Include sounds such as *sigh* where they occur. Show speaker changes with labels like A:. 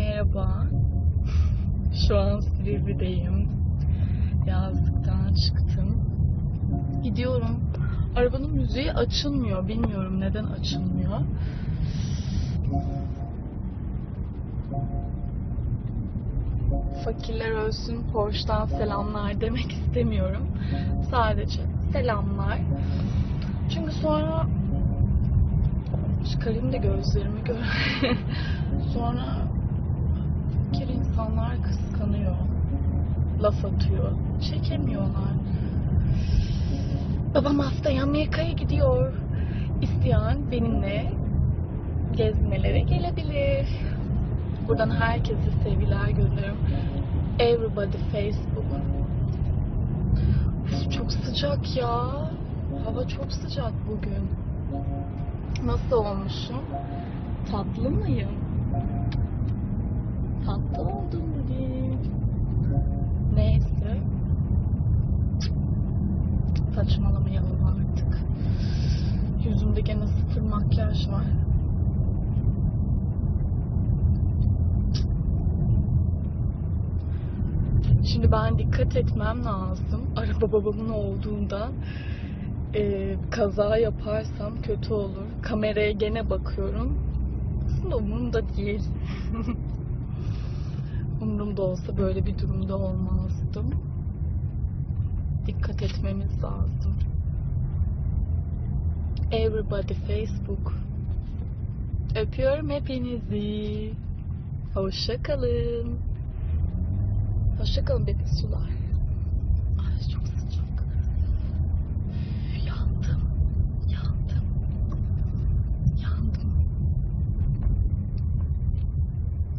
A: Merhaba. Şu an Silivri'deyim. Yazlıktan çıktım. Gidiyorum. Arabanın müziği açılmıyor. Bilmiyorum neden açılmıyor. Fakirler ölsün Porsche'dan selamlar demek istemiyorum. Sadece selamlar. Çünkü sonra çıkarayım da gözlerimi gör. *laughs* sonra insanlar kıskanıyor. Laf atıyor. Çekemiyorlar. Babam haftaya Amerika'ya gidiyor. İsteyen benimle gezmelere gelebilir. Buradan herkese sevgiler gönderiyorum. Everybody Facebook. Çok sıcak ya. Hava çok sıcak bugün. Nasıl olmuşum? Tatlı mıyım? Saçmalamayalım artık. Yüzümde gene sıfır makyaj var. Şimdi ben dikkat etmem lazım. Araba babamın olduğundan e, kaza yaparsam kötü olur. Kameraya gene bakıyorum. Aslında umurumda değil. *laughs* Umurumda olsa böyle bir durumda olmazdım dikkat etmemiz lazım. Everybody Facebook. Öpüyorum hepinizi. Hoşça kalın. Hoşça kalın bebek sular. Ay çok sıcak. Üf, yandım. Yandım. Yandım.